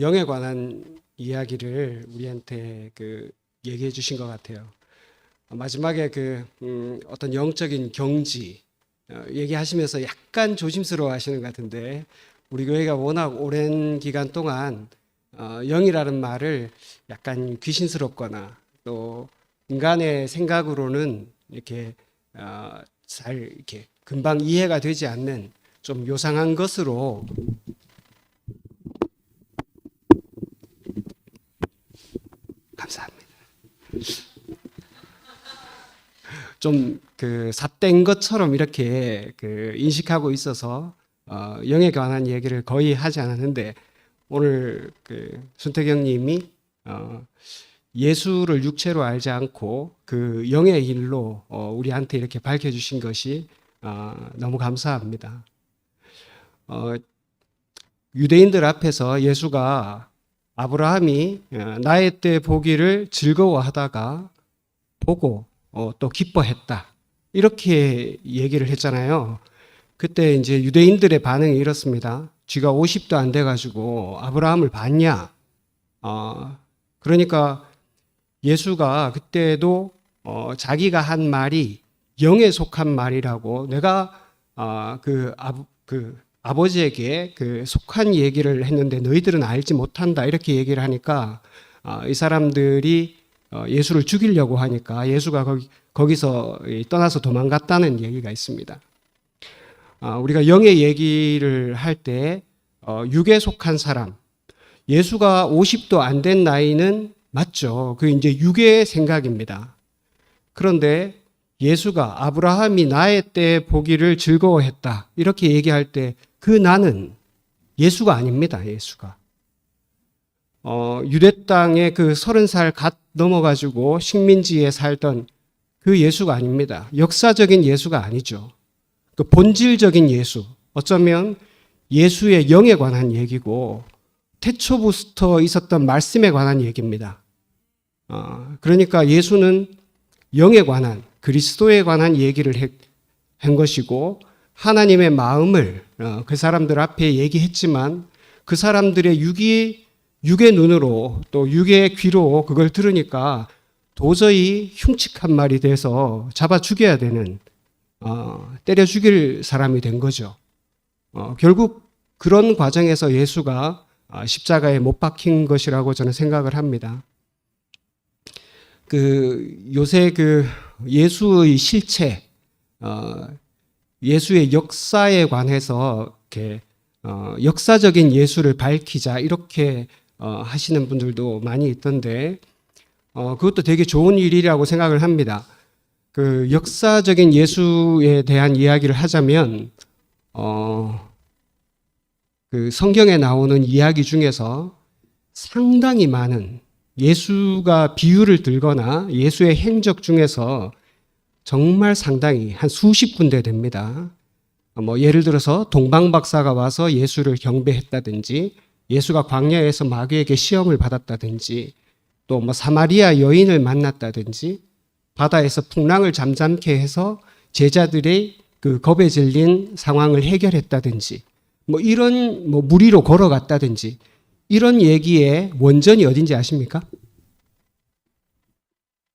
영에 관한 이야기를 우리한테 그 얘기해 주신 것 같아요. 마지막에 그 음, 어떤 영적인 경지 어, 얘기하시면서 약간 조심스러워 하시는 것 같은데 우리 교회가 워낙 오랜 기간 동안 어, 영이라는 말을 약간 귀신스럽거나 또 인간의 생각으로는 이렇게 어, 잘 이렇게 금방 이해가 되지 않는 좀 요상한 것으로 감사합니다. 좀그 삿된 것처럼 이렇게 그 인식하고 있어서 어, 영에 관한 얘기를 거의 하지 않았는데 오늘 그 순태경님이 어, 예수를 육체로 알지 않고 그 영의 일로 어, 우리한테 이렇게 밝혀주신 것이 어, 너무 감사합니다. 어, 유대인들 앞에서 예수가 아브라함이 어, 나의 때 보기를 즐거워하다가 보고 어, 또 기뻐했다. 이렇게 얘기를 했잖아요. 그때 이제 유대인들의 반응이 이렇습니다. 쥐가 50도 안 돼가지고 아브라함을 봤냐? 어, 그러니까 예수가 그때도 어, 자기가 한 말이 영에 속한 말이라고 내가 어, 그, 아, 그 아버지에게 그 속한 얘기를 했는데 너희들은 알지 못한다 이렇게 얘기를 하니까 어, 이 사람들이 어, 예수를 죽이려고 하니까 예수가 거기, 거기 서 떠나서 도망갔다는 얘기가 있습니다. 아, 우리가 영의 얘기를 할때 어, 육에 속한 사람, 예수가 50도 안 된 나이는 맞죠. 그 이제 육의 생각입니다. 그런데 예수가 아브라함이 나의 때 보기를 즐거워했다. 이렇게 얘기할 때 그 나는 예수가 아닙니다. 예수가. 어, 유대 땅에 그 서른 살 갓 넘어가지고 식민지에 살던 그 예수가 아닙니다. 역사적인 예수가 아니죠. 그 본질적인 예수. 어쩌면 예수의 영에 관한 얘기고 태초부터 있었던 말씀에 관한 얘기입니다. 어, 그러니까 예수는 영에 관한 그리스도에 관한 얘기를 해- 한 것이고 하나님의 마음을 어, 그 사람들 앞에 얘기했지만 그 사람들의 육이 육의 눈으로 또 육의 귀로 그걸 들으니까 도저히 흉측한 말이 돼서 잡아 죽여야 되는 어, 때려 죽일 사람이 된 거죠. 어, 결국 그런 과정에서 예수가 아, 십자가에 못 박힌 것이라고 저는 생각을 합니다. 그 요새 그 예수의 실체, 어, 예수의 역사에 관해서 이렇게 어, 역사적인 예수를 밝히자 이렇게 어, 하시는 분들도 많이 있던데 어, 그것도 되게 좋은 일이라고 생각을 합니다. 그 역사적인 예수에 대한 이야기를 하자면 어, 그 성경에 나오는 이야기 중에서 상당히 많은 예수가 비유를 들거나 예수의 행적 중에서 정말 상당히 한 수십 군데 됩니다. 뭐 예를 들어서 동방 박사가 와서 예수를 경배했다든지 예수가 광야에서 마귀에게 시험을 받았다든지 또 뭐 사마리아 여인을 만났다든지 바다에서 풍랑을 잠잠케 해서 제자들의 그 겁에 질린 상황을 해결했다든지 뭐 이런 뭐 무리로 걸어갔다든지 이런 얘기의 원전이 어딘지 아십니까?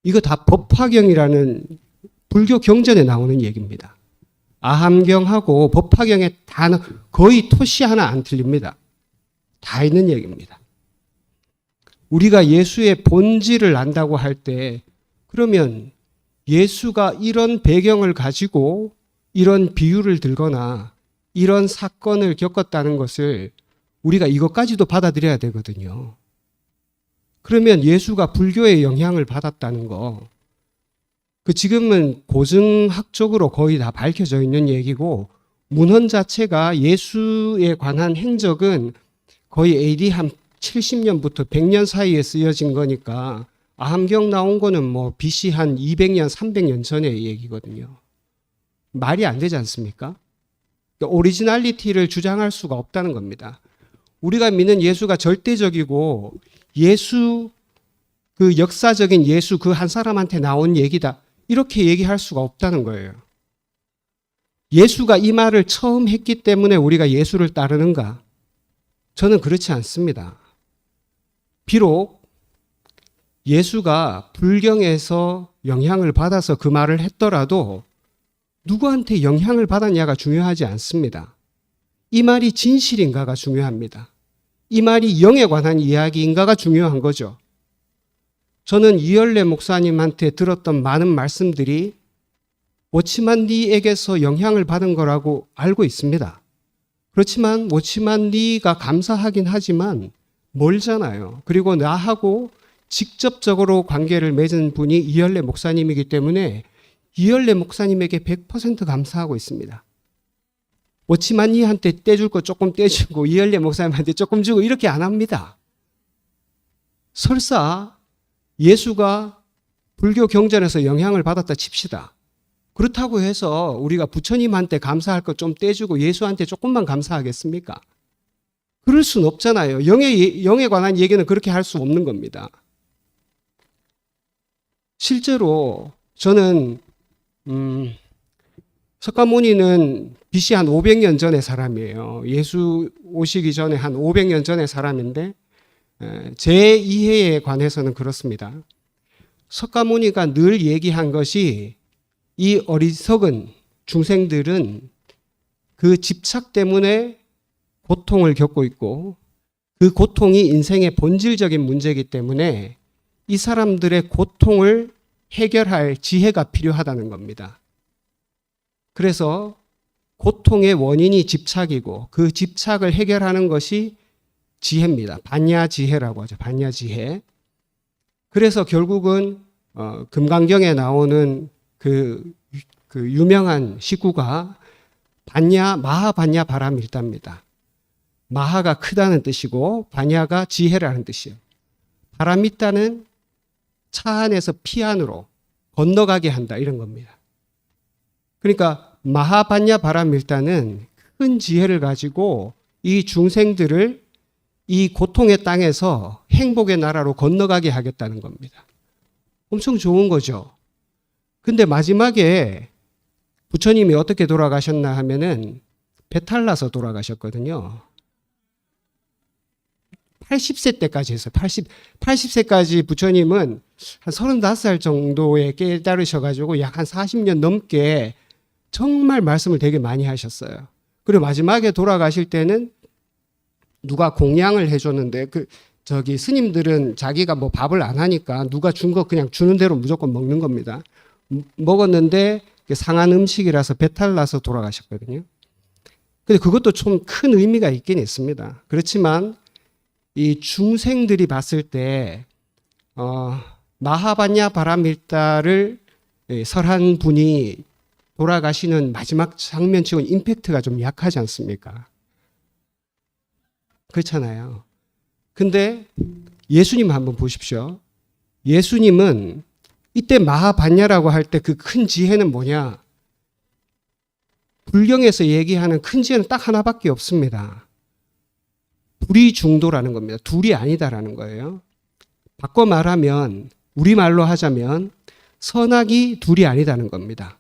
이거 다 법화경이라는 불교 경전에 나오는 얘기입니다. 아함경하고 법화경의 단어 거의 토시 하나 안 틀립니다. 다 있는 얘기입니다. 우리가 예수의 본질을 안다고 할 때 그러면 예수가 이런 배경을 가지고 이런 비유를 들거나 이런 사건을 겪었다는 것을 우리가 이것까지도 받아들여야 되거든요. 그러면 예수가 불교의 영향을 받았다는 거, 그 지금은 고증학적으로 거의 다 밝혀져 있는 얘기고, 문헌 자체가 예수에 관한 행적은 거의 AD 한 70년부터 100년 사이에 쓰여진 거니까, 아함경 나온 거는 뭐 BC 한 200년, 300년 전의 얘기거든요. 말이 안 되지 않습니까? 그러니까 오리지널리티를 주장할 수가 없다는 겁니다. 우리가 믿는 예수가 절대적이고 예수 그 역사적인 예수 그 한 사람한테 나온 얘기다. 이렇게 얘기할 수가 없다는 거예요. 예수가 이 말을 처음 했기 때문에 우리가 예수를 따르는가? 저는 그렇지 않습니다. 비록 예수가 불경에서 영향을 받아서 그 말을 했더라도 누구한테 영향을 받았냐가 중요하지 않습니다. 이 말이 진실인가가 중요합니다. 이 말이 영에 관한 이야기인가가 중요한 거죠. 저는 이열래 목사님한테 들었던 많은 말씀들이 워치만 리에게서 영향을 받은 거라고 알고 있습니다. 그렇지만 워치만 리가 감사하긴 하지만 멀잖아요. 그리고 나하고 직접적으로 관계를 맺은 분이 이열래 목사님이기 때문에 이열래 목사님에게 100% 감사하고 있습니다. 워치만 리한테 떼줄 거 조금 떼주고 이열래 목사님한테 조금 주고 이렇게 안 합니다. 설사 예수가 불교 경전에서 영향을 받았다 칩시다. 그렇다고 해서 우리가 부처님한테 감사할 것 좀 떼주고 예수한테 조금만 감사하겠습니까? 그럴 수는 없잖아요. 영에, 영에 관한 얘기는 그렇게 할 수 없는 겁니다. 실제로 저는, 음, 석가모니는 BC 한 500년 전의 사람이에요. 예수 오시기 전에 한 500년 전의 사람인데, 에, 제 이해에 관해서는 그렇습니다. 석가모니가 늘 얘기한 것이 이 어리석은 중생들은 그 집착 때문에 고통을 겪고 있고 그 고통이 인생의 본질적인 문제이기 때문에 이 사람들의 고통을 해결할 지혜가 필요하다는 겁니다. 그래서 고통의 원인이 집착이고 그 집착을 해결하는 것이 지혜입니다. 반야 지혜라고 하죠. 반야 지혜. 그래서 결국은 어, 금강경에 나오는 그, 그 유명한 시구가 반야 마하 반야 바람일답니다. 마하가 크다는 뜻이고 반야가 지혜라는 뜻이에요. 바람있다는 차 안에서 피 안으로 건너가게 한다 이런 겁니다. 그러니까 마하반야 바람일다는 큰 지혜를 가지고 이 중생들을 이 고통의 땅에서 행복의 나라로 건너가게 하겠다는 겁니다. 엄청 좋은 거죠. 근데 마지막에 부처님이 어떻게 돌아가셨나 하면은 배탈 나서 돌아가셨거든요. 80세 때까지 했어요. 80, 80세까지 부처님은 한 35살 정도에 깨달으셔가지고 약 한 40년 넘게 정말 말씀을 되게 많이 하셨어요. 그리고 마지막에 돌아가실 때는 누가 공양을 해줬는데 그 저기 스님들은 자기가 뭐 밥을 안 하니까 누가 준 거 그냥 주는 대로 무조건 먹는 겁니다. 음, 먹었는데 상한 음식이라서 배탈 나서 돌아가셨거든요. 근데 그것도 좀 큰 의미가 있긴 있습니다. 그렇지만 이 중생들이 봤을 때 어, 마하반야 바람일다를 예, 설한 분이 돌아가시는 마지막 장면 치고는 임팩트가 좀 약하지 않습니까? 그렇잖아요. 근데 예수님 한번 보십시오. 예수님은 이때 마하반야라고 할 때 그 큰 지혜는 뭐냐? 불경에서 얘기하는 큰 지혜는 딱 하나밖에 없습니다. 불이 중도라는 겁니다. 둘이 아니다라는 거예요. 바꿔 말하면 우리말로 하자면 선악이 둘이 아니다는 겁니다.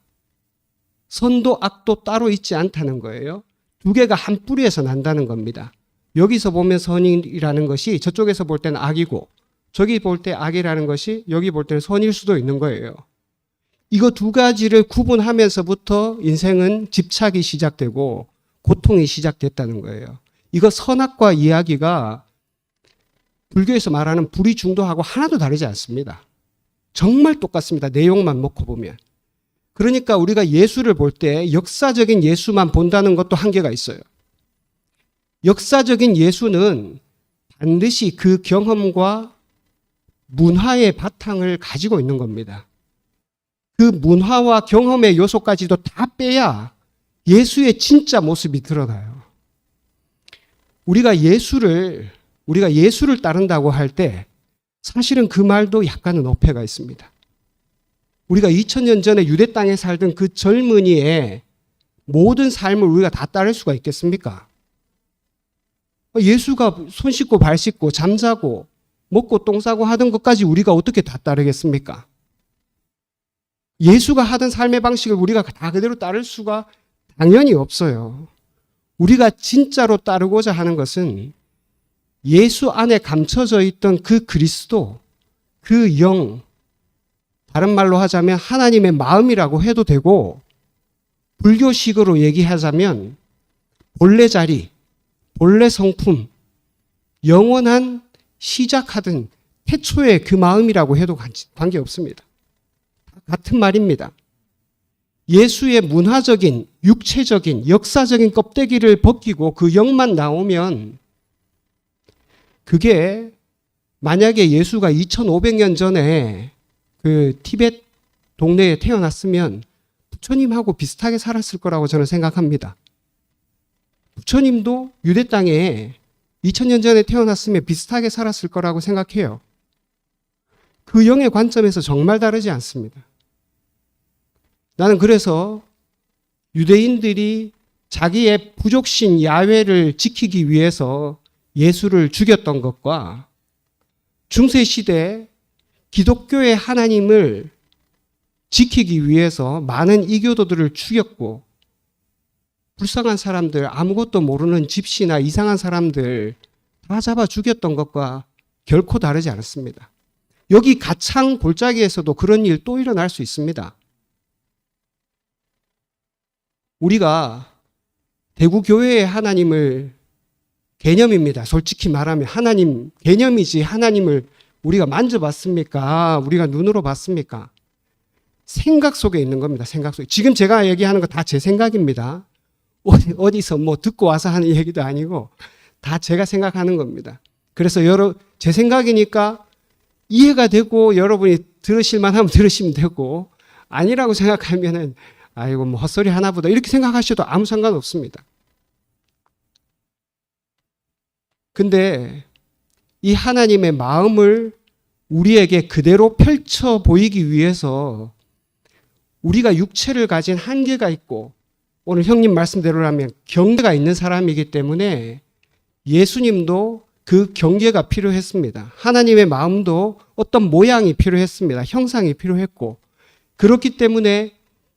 선도 악도 따로 있지 않다는 거예요. 두 개가 한 뿌리에서 난다는 겁니다. 여기서 보면 선이라는 것이 저쪽에서 볼 때는 악이고 저기 볼 때 악이라는 것이 여기 볼 때는 선일 수도 있는 거예요. 이거 두 가지를 구분하면서부터 인생은 집착이 시작되고 고통이 시작됐다는 거예요. 이거 선악과 이야기가 불교에서 말하는 불이 중도하고 하나도 다르지 않습니다. 정말 똑같습니다. 내용만 놓고 보면. 그러니까 우리가 예수를 볼 때 역사적인 예수만 본다는 것도 한계가 있어요. 역사적인 예수는 반드시 그 경험과 문화의 바탕을 가지고 있는 겁니다. 그 문화와 경험의 요소까지도 다 빼야 예수의 진짜 모습이 드러나요. 우리가 예수를 우리가 예수를 따른다고 할 때 사실은 그 말도 약간은 어폐가 있습니다. 우리가 2000년 전에 유대 땅에 살던 그 젊은이의 모든 삶을 우리가 다 따를 수가 있겠습니까? 예수가 손 씻고 발 씻고 잠자고 먹고 똥 싸고 하던 것까지 우리가 어떻게 다 따르겠습니까? 예수가 하던 삶의 방식을 우리가 다 그대로 따를 수가 당연히 없어요. 우리가 진짜로 따르고자 하는 것은 예수 안에 감춰져 있던 그 그리스도, 그 영, 다른 말로 하자면 하나님의 마음이라고 해도 되고, 불교식으로 얘기하자면 본래 자리, 본래 성품, 영원한 시작하든 태초의 그 마음이라고 해도 관계 없습니다. 같은 말입니다. 예수의 문화적인, 육체적인, 역사적인 껍데기를 벗기고 그 영만 나오면 그게 만약에 예수가 2500년 전에 그 티벳 동네에 태어났으면 부처님하고 비슷하게 살았을 거라고 저는 생각합니다. 부처님도 유대 땅에 2000년 전에 태어났으면 비슷하게 살았을 거라고 생각해요. 그 영의 관점에서 정말 다르지 않습니다. 나는 그래서 유대인들이 자기의 부족신 야훼를 지키기 위해서 예수를 죽였던 것과 중세 시대 기독교의 하나님을 지키기 위해서 많은 이교도들을 죽였고 불쌍한 사람들 아무것도 모르는 집시나 이상한 사람들 다 잡아 죽였던 것과 결코 다르지 않았습니다. 여기 가창 골짜기에서도 그런 일 또 일어날 수 있습니다. 우리가 대구 교회의 하나님을 개념입니다. 솔직히 말하면 하나님 개념이지 하나님을 우리가 만져봤습니까? 우리가 눈으로 봤습니까? 생각 속에 있는 겁니다. 생각 속에. 지금 제가 얘기하는 거 다 제 생각입니다. 어디, 어디서 뭐 듣고 와서 하는 얘기도 아니고 다 제가 생각하는 겁니다. 그래서 여러, 제 생각이니까 이해가 되고 여러분이 들으실만 하면 들으시면 되고 아니라고 생각하면은 아이고 뭐 헛소리 하나보다 이렇게 생각하셔도 아무 상관 없습니다. 근데 이 하나님의 마음을 우리에게 그대로 펼쳐 보이기 위해서 우리가 육체를 가진 한계가 있고 오늘 형님 말씀대로라면 경계가 있는 사람이기 때문에 예수님도 그 경계가 필요했습니다. 하나님의 마음도 어떤 모양이 필요했습니다. 형상이 필요했고 그렇기 때문에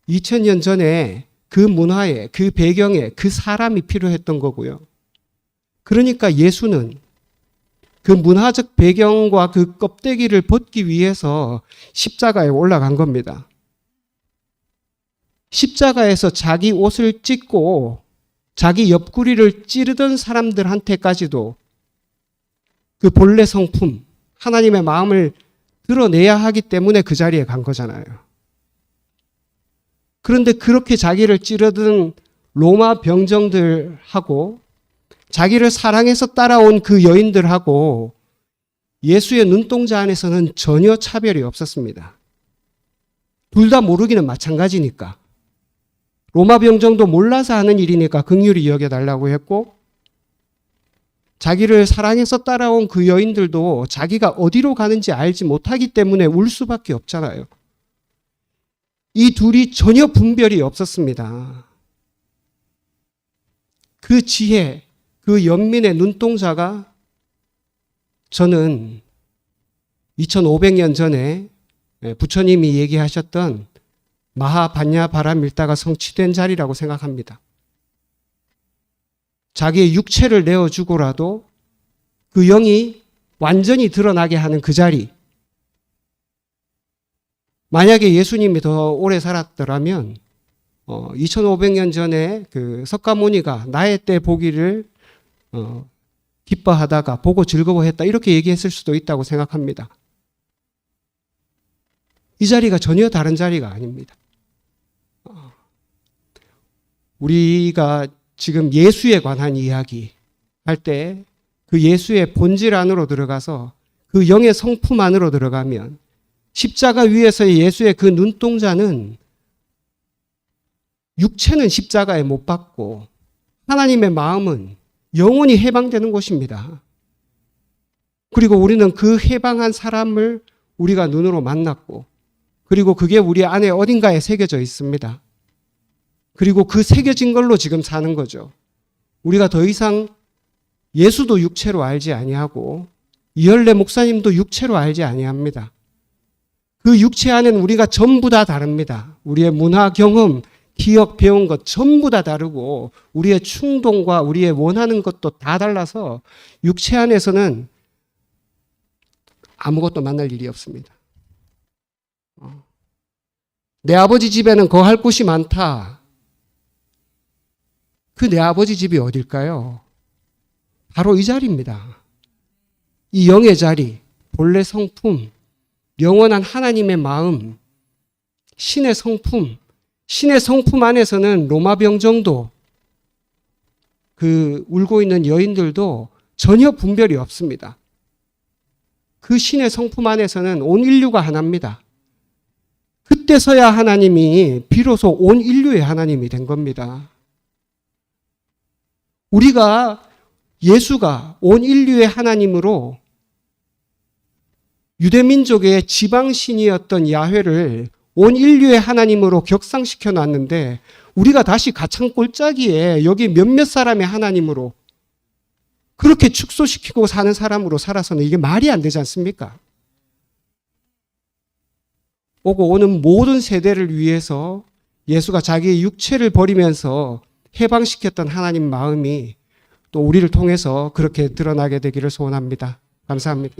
2000년 전에 그 문화에 그 배경에 그 사람이 필요했던 거고요. 그러니까 예수는 그 문화적 배경과 그 껍데기를 벗기 위해서 십자가에 올라간 겁니다. 십자가에서 자기 옷을 찢고 자기 옆구리를 찌르던 사람들한테까지도 그 본래 성품, 하나님의 마음을 드러내야 하기 때문에 그 자리에 간 거잖아요. 그런데 그렇게 자기를 찌르던 로마 병정들하고 자기를 사랑해서 따라온 그 여인들하고 예수의 눈동자 안에서는 전혀 차별이 없었습니다. 둘 다 모르기는 마찬가지니까. 로마 병정도 몰라서 하는 일이니까 긍휼히 여겨달라고 했고, 자기를 사랑해서 따라온 그 여인들도 자기가 어디로 가는지 알지 못하기 때문에 울 수밖에 없잖아요. 이 둘이 전혀 분별이 없었습니다. 그 지혜, 그 연민의 눈동자가 저는 2500년 전에 부처님이 얘기하셨던 마하반야 바라밀다가 성취된 자리라고 생각합니다. 자기의 육체를 내어주고라도 그 영이 완전히 드러나게 하는 그 자리. 만약에 예수님이 더 오래 살았더라면 어, 2500년 전에 그 석가모니가 나의 때 보기를 어, 기뻐하다가 보고 즐거워했다 이렇게 얘기했을 수도 있다고 생각합니다. 이 자리가 전혀 다른 자리가 아닙니다. 어, 우리가 지금 예수에 관한 이야기 할 때 그 예수의 본질 안으로 들어가서 그 영의 성품 안으로 들어가면 십자가 위에서의 예수의 그 눈동자는 육체는 십자가에 못 박고 하나님의 마음은 영원히 해방되는 것입니다. 그리고 우리는 그 해방한 사람을 우리가 눈으로 만났고 그리고 그게 우리 안에 어딘가에 새겨져 있습니다. 그리고 그 새겨진 걸로 지금 사는 거죠. 우리가 더 이상 예수도 육체로 알지 아니하고 이열레 목사님도 육체로 알지 아니합니다. 그 육체 안에는 우리가 전부 다 다릅니다. 우리의 문화 경험, 기억, 배운 것 전부 다 다르고 우리의 충동과 우리의 원하는 것도 다 달라서 육체 안에서는 아무것도 만날 일이 없습니다. 어. 내 아버지 집에는 거할 곳이 많다. 그 내 아버지 집이 어딜까요? 바로 이 자리입니다. 이 영의 자리, 본래 성품, 영원한 하나님의 마음, 신의 성품, 신의 성품 안에서는 로마 병정도 그 울고 있는 여인들도 전혀 분별이 없습니다. 그 신의 성품 안에서는 온 인류가 하나입니다. 그때서야 하나님이 비로소 온 인류의 하나님이 된 겁니다. 우리가 예수가 온 인류의 하나님으로 유대민족의 지방신이었던 야훼를 온 인류의 하나님으로 격상시켜 놨는데 우리가 다시 가창 꼴짜기에 여기 몇몇 사람의 하나님으로 그렇게 축소시키고 사는 사람으로 살아서는 이게 말이 안 되지 않습니까? 오고 오는 모든 세대를 위해서 예수가 자기의 육체를 버리면서 해방시켰던 하나님 마음이 또 우리를 통해서 그렇게 드러나게 되기를 소원합니다. 감사합니다.